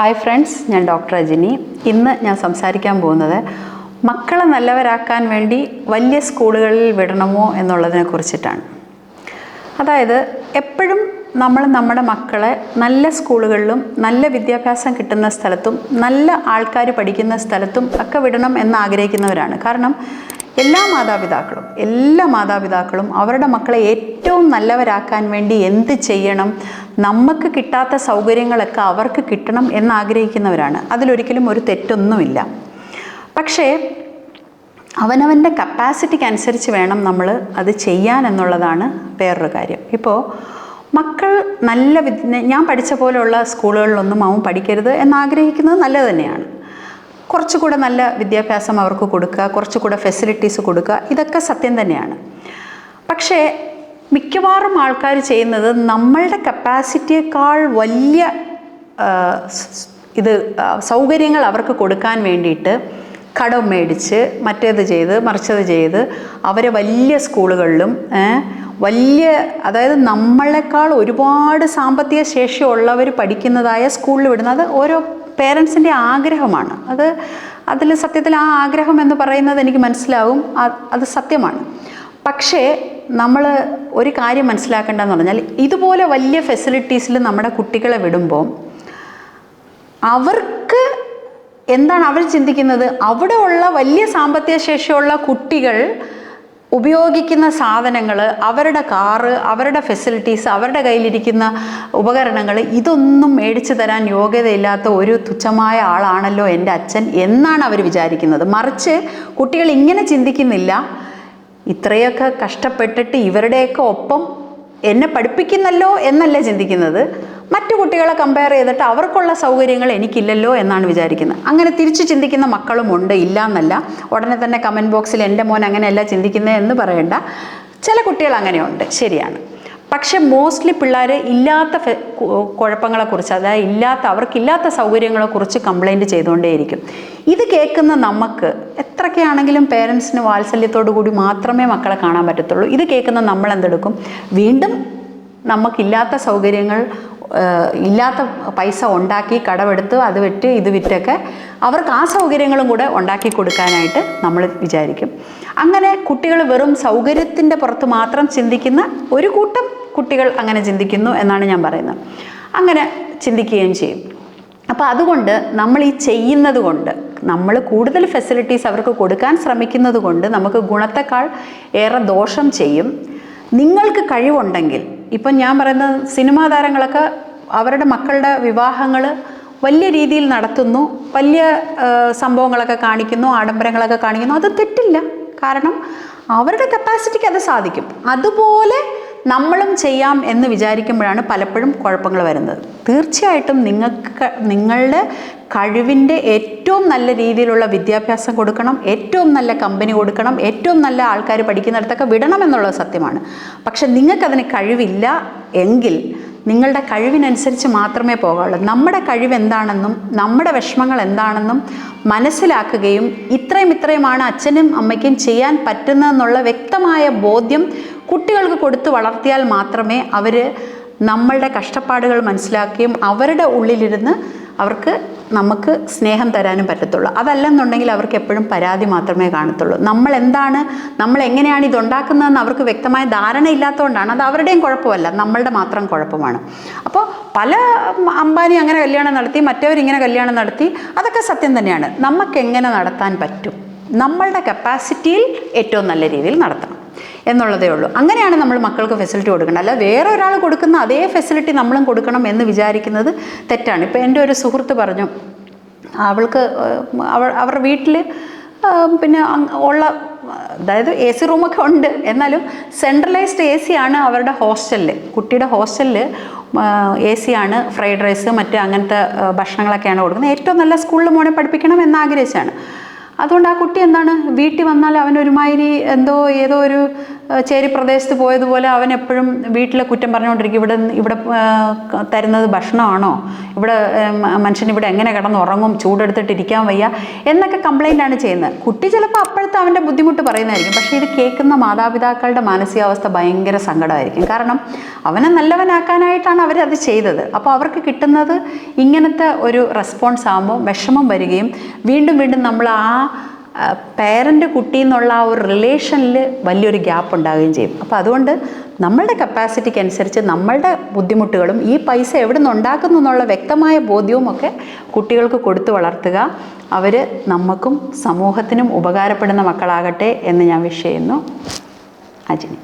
Hi friends ഞാൻ doctor Ajini ഇന്ന് ഞാൻ സംസാരിക്കാൻ പോകുന്നത് മക്കളെ നല്ലവരാക്കാൻ വേണ്ടി വലിയ സ്കൂളുകളിൽ വിടണമോ എന്നുള്ളതിനെ കുറിച്ചിട്ടാണ്. അതായത് എപ്പോഴും നമ്മൾ നമ്മുടെ മക്കളെ നല്ല സ്കൂളുകളിലും നല്ല വിദ്യാഭ്യാസം കിട്ടുന്ന സ്ഥലത്തും നല്ല ആൾക്കാർ പഠിക്കുന്ന സ്ഥലത്തും ഒക്കെ വിടണം എന്ന് ആഗ്രഹിക്കുന്നവരാണ്. കാരണം എല്ലാ മാതാപിതാക്കളും എല്ലാ മാതാപിതാക്കളും അവരുടെ മക്കളെ ഏറ്റവും നല്ലവരാക്കാൻ വേണ്ടി എന്ത് ചെയ്യണം നമുക്ക് കിട്ടാത്ത സൗകര്യങ്ങളൊക്കെ അവർക്ക് കിട്ടണം എന്നാഗ്രഹിക്കുന്നവരാണ്. അതിലൊരിക്കലും ഒരു തെറ്റൊന്നുമില്ല. പക്ഷേ അവനവന്റെ കപ്പാസിറ്റിക്ക് അനുസരിച്ച് വേണം നമ്മൾ അത് ചെയ്യാൻ എന്നുള്ളതാണ് വേറൊരു കാര്യം. ഇപ്പോൾ മക്കൾ നല്ല വിദ്യ ഞാൻ പഠിച്ച പോലെയുള്ള സ്കൂളുകളിലൊന്നും അവൻ പഠിക്കരുത് എന്നാഗ്രഹിക്കുന്നത് നല്ലത് തന്നെയാണ്. കുറച്ചുകൂടെ നല്ല വിദ്യാഭ്യാസം അവർക്ക് കൊടുക്കുക കുറച്ചുകൂടെ ഫെസിലിറ്റീസ് കൊടുക്കുക ഇതൊക്കെ സത്യം തന്നെയാണ്. പക്ഷേ മിക്കവാറും ആൾക്കാർ ചെയ്യുന്നത് നമ്മളുടെ കപ്പാസിറ്റിയേക്കാൾ വലിയ ഇത് സൗകര്യങ്ങൾ അവർക്ക് കൊടുക്കാൻ വേണ്ടിയിട്ട് കടം മേടിച്ച് മറ്റേത് ചെയ്ത് മറിച്ചത് ചെയ്ത് അവരെ വലിയ സ്കൂളുകളിലും വലിയ അതായത് നമ്മളെക്കാൾ ഒരുപാട് സാമ്പത്തിക ശേഷിയുള്ളവർ പഠിക്കുന്നതായ സ്കൂളിൽ വിടുന്നത് ഓരോ പേരൻസിന്റെ ആഗ്രഹമാണ്. അത് അതിൽ സത്യത്തിൽ ആ ആഗ്രഹം എന്ന് പറയുന്നത് എനിക്ക് മനസ്സിലാവും. അത് സത്യമാണ്. പക്ഷേ നമ്മൾ ഒരു കാര്യം മനസ്സിലാക്കേണ്ടതെന്ന് പറഞ്ഞാൽ ഇതുപോലെ വലിയ ഫെസിലിറ്റീസിൽ നമ്മുടെ കുട്ടികളെ വിടുമ്പോൾ അവർക്ക് എന്താണ് അവർ ചിന്തിക്കുന്നത്? അവിടെ ഉള്ള വലിയ സാമ്പത്തിക ശേഷിയുള്ള കുട്ടികൾ ഉപയോഗിക്കുന്ന സാധനങ്ങൾ അവരുടെ കാറ് അവരുടെ ഫെസിലിറ്റീസ് അവരുടെ കയ്യിലിരിക്കുന്ന ഉപകരണങ്ങൾ ഇതൊന്നും മേടിച്ചു തരാൻ യോഗ്യതയില്ലാത്ത ഒരു തുച്ഛമായ ആളാണല്ലോ എന്റെ അച്ഛൻ എന്നാണ് അവർ വിചാരിക്കുന്നത്. മറിച്ച് കുട്ടികൾ ഇങ്ങനെ ചിന്തിക്കുന്നില്ല. ഇത്രയൊക്കെ കഷ്ടപ്പെട്ടിട്ട് ഇവരുടെയൊക്കെ ഒപ്പം എന്നെ പഠിപ്പിക്കുന്നല്ലോ എന്നല്ല ചിന്തിക്കുന്നത്. മറ്റു കുട്ടികളെ കമ്പയർ ചെയ്തിട്ട് അവർക്കുള്ള സൗകര്യങ്ങൾ എനിക്കില്ലല്ലോ എന്നാണ് വിചാരിക്കുന്നത്. അങ്ങനെ തിരിച്ചു ചിന്തിക്കുന്ന മക്കളും ഉണ്ട് ഇല്ല എന്നല്ല ഉടനെ തന്നെ കമന്റ് ബോക്സിൽ എന്റെ മോൻ അങ്ങനെയല്ല ചിന്തിക്കുന്നത് എന്ന് പറയണ്ട. ചില കുട്ടികൾ അങ്ങനെയുണ്ട്. ശരിയാണ്. പക്ഷെ മോസ്റ്റ്ലി പിള്ളേർ ഇല്ലാത്ത കുഴപ്പങ്ങളെക്കുറിച്ച് അതായത് ഇല്ലാത്ത അവർക്കില്ലാത്ത സൗകര്യങ്ങളെക്കുറിച്ച് കംപ്ലൈന്റ് ചെയ്തുകൊണ്ടേയിരിക്കും. ഇത് കേൾക്കുന്ന നമുക്ക് എത്രയൊക്കെയാണെങ്കിലും പേരൻസിന് വാത്സല്യത്തോടു കൂടി മാത്രമേ മക്കളെ കാണാൻ പറ്റത്തുള്ളൂ. ഇത് കേൾക്കുന്ന നമ്മൾ എന്തെടുക്കും വീണ്ടും നമുക്കില്ലാത്ത സൗകര്യങ്ങൾ ഇല്ലാത്ത പൈസ ഉണ്ടാക്കി കടമെടുത്ത് അത് വിറ്റ് ഇത് വിറ്റൊക്കെ അവർക്ക് ആ സൗകര്യങ്ങളും കൂടെ ഉണ്ടാക്കി കൊടുക്കാനായിട്ട് നമ്മൾ വിചാരിക്കും. അങ്ങനെ കുട്ടികൾ വെറും സൗകര്യത്തിന്റെ പുറത്ത് മാത്രം ചിന്തിക്കുന്ന ഒരു കൂട്ടം കുട്ടികൾ അങ്ങനെ ചിന്തിക്കുന്നു എന്നാണ് ഞാൻ പറയുന്നത്. അങ്ങനെ ചിന്തിക്കുകയും ചെയ്യും. അപ്പോൾ അതുകൊണ്ട് നമ്മൾ ഈ ചെയ്യുന്നത് കൊണ്ട് നമ്മൾ കൂടുതൽ ഫെസിലിറ്റീസ് അവർക്ക് കൊടുക്കാൻ ശ്രമിക്കുന്നത് കൊണ്ട് നമുക്ക് ഗുണത്തെക്കാൾ ഏറെ ദോഷം ചെയ്യും. നിങ്ങൾക്ക് കഴിവുണ്ടെങ്കിൽ ഇപ്പം ഞാൻ പറയുന്ന സിനിമാ താരങ്ങളൊക്കെ അവരുടെ മക്കളുടെ വിവാഹങ്ങൾ വലിയ രീതിയിൽ നടത്തുന്നു വലിയ സംഭവങ്ങളൊക്കെ കാണിക്കുന്നു ആഡംബരങ്ങളൊക്കെ കാണിക്കുന്നു. അത് തെറ്റില്ല. കാരണം അവരുടെ കപ്പാസിറ്റിക്ക് അത് സാധിക്കും. അതുപോലെ നമ്മളും ചെയ്യാം എന്ന് വിചാരിക്കുമ്പോഴാണ് പലപ്പോഴും കുഴപ്പങ്ങൾ വരുന്നത്. തീർച്ചയായിട്ടും നിങ്ങൾക്ക് നിങ്ങളുടെ കഴിവിന്റെ ഏറ്റവും നല്ല രീതിയിലുള്ള വിദ്യാഭ്യാസം കൊടുക്കണം ഏറ്റവും നല്ല കമ്പനി കൊടുക്കണം ഏറ്റവും നല്ല ആൾക്കാർ പഠിക്കുന്നിടത്തൊക്കെ വിടണം എന്നുള്ളത് സത്യമാണ്. പക്ഷെ നിങ്ങൾക്കതിന് കഴിവില്ല എങ്കിൽ നിങ്ങളുടെ കഴിവിനനുസരിച്ച് മാത്രമേ പോകാവുള്ളൂ. നമ്മുടെ കഴിവ് എന്താണെന്നും നമ്മുടെ വിഷമങ്ങൾ എന്താണെന്നും മനസ്സിലാക്കുകയും ഇത്രയും ഇത്രയുമാണ് അച്ഛനും അമ്മയ്ക്കും ചെയ്യാൻ പറ്റുന്നതെന്നുള്ള വ്യക്തമായ ബോധ്യം കുട്ടികൾക്ക് കൊടുത്തു വളർത്തിയാൽ മാത്രമേ അവർ നമ്മളുടെ കഷ്ടപ്പാടുകൾ മനസ്സിലാക്കുകയും അവരുടെ ഉള്ളിലിരുന്ന് അവർക്ക് നമുക്ക് സ്നേഹം തരാനും പറ്റത്തുള്ളൂ. അതല്ലെന്നുണ്ടെങ്കിൽ അവർക്ക് എപ്പോഴും പരാതി മാത്രമേ കാണത്തുള്ളൂ. നമ്മൾ എന്താണ് നമ്മൾ എങ്ങനെയാണ് ഇതുണ്ടാക്കുന്നതെന്ന് അവർക്ക് വ്യക്തമായ ധാരണ ഇല്ലാത്തതുകൊണ്ടാണ് അത് അവരുടെയും കുഴപ്പമല്ല നമ്മളുടെ മാത്രം കുഴപ്പമാണ്. അപ്പോൾ പല അംബാനി അങ്ങനെ കല്യാണം നടത്തി മറ്റവരിങ്ങനെ കല്യാണം നടത്തി അതൊക്കെ സത്യം തന്നെയാണ്. നമുക്ക് എങ്ങനെ നടത്താൻ പറ്റും? നമ്മളുടെ കപ്പാസിറ്റിയിൽ ഏറ്റവും നല്ല രീതിയിൽ നടത്തണം. എന്നുള്ളതേ ഉള്ളൂ. അങ്ങനെയാണ് നമ്മൾ മക്കൾക്ക് ഫെസിലിറ്റി കൊടുക്കേണ്ടത്. അല്ല വേറെ ഒരാൾ കൊടുക്കുന്ന അതേ ഫെസിലിറ്റി നമ്മളും കൊടുക്കണം എന്ന് വിചാരിക്കുന്നത് തെറ്റാണ്. ഇപ്പോൾ എന്റെ ഒരു സുഹൃത്ത് പറഞ്ഞു അവൾക്ക് അവൾ അവരുടെ വീട്ടിൽ പിന്നെ ഉള്ള അതായത് എ സി റൂമൊക്കെ ഉണ്ട്. എന്നാലും സെൻട്രലൈസ്ഡ് എ സി ആണ് അവരുടെ ഹോസ്റ്റലിൽ. കുട്ടിയുടെ ഹോസ്റ്റലിൽ എ സി ആണ് ഫ്രൈഡ് റൈസ് മറ്റ് അങ്ങനത്തെ ഭക്ഷണങ്ങളൊക്കെയാണ് കൊടുക്കുന്നത്. ഏറ്റവും നല്ല സ്കൂളിൽ മോനെ പഠിപ്പിക്കണം എന്ന് ആഗ്രഹിച്ചാണ് അതുകൊണ്ട് ആ കുട്ടി എന്താണ്? വീട്ടിൽ വന്നാൽ അവൻ അവനൊരുമാതിരി എന്തോ ഏതോ ഒരു ചേരി പ്രദേശത്ത് പോയതുപോലെ അവൻ എപ്പോഴും വീട്ടിലെ കുറ്റം പറഞ്ഞുകൊണ്ടിരിക്കും. ഇവിടെ ഇവിടെ തരുന്നത് ഭക്ഷണമാണോ? ഇവിടെ മനുഷ്യൻ ഇവിടെ എങ്ങനെ കിടന്നുറങ്ങും? ചൂടെടുത്തിട്ടിരിക്കാൻ വയ്യ. എന്നൊക്കെ കംപ്ലൈന്റ് ആണ് ചെയ്യുന്നത്. കുട്ടി ചിലപ്പോൾ അപ്പോഴത്തെ അവന്റെ ബുദ്ധിമുട്ട് പറയുന്നതായിരിക്കും. പക്ഷേ ഇത് കേൾക്കുന്ന മാതാപിതാക്കളുടെ മാനസികാവസ്ഥ ഭയങ്കര സങ്കടമായിരിക്കും. കാരണം അവനെ നല്ലവനാക്കാനായിട്ടാണ് അവരത് ചെയ്തത്. അപ്പോൾ അവർക്ക് കിട്ടുന്നത് ഇങ്ങനത്തെ ഒരു റെസ്പോൺസ് ആകുമ്പോൾ വിഷമം വരികയും വീണ്ടും വീണ്ടും നമ്മൾ ആ പേരന്റ് കുട്ടി എന്നുള്ള ആ ഒരു റിലേഷനിൽ വലിയൊരു ഗ്യാപ്പ് ഉണ്ടാകുകയും ചെയ്യും. അപ്പോൾ അതുകൊണ്ട് നമ്മളുടെ കപ്പാസിറ്റിക്ക് അനുസരിച്ച് നമ്മളുടെ ബുദ്ധിമുട്ടുകളും ഈ പൈസ എവിടെ നിന്ന് ഉണ്ടാക്കുന്നു എന്നുള്ള വ്യക്തമായ ബോധ്യവും ഒക്കെ കുട്ടികൾക്ക് കൊടുത്തു വളർത്തുക. അവർ നമുക്കും സമൂഹത്തിനും ഉപകാരപ്പെടുന്ന മക്കളാകട്ടെ എന്ന് ഞാൻ വിഷ് ചെയ്യുന്നു. അജിനി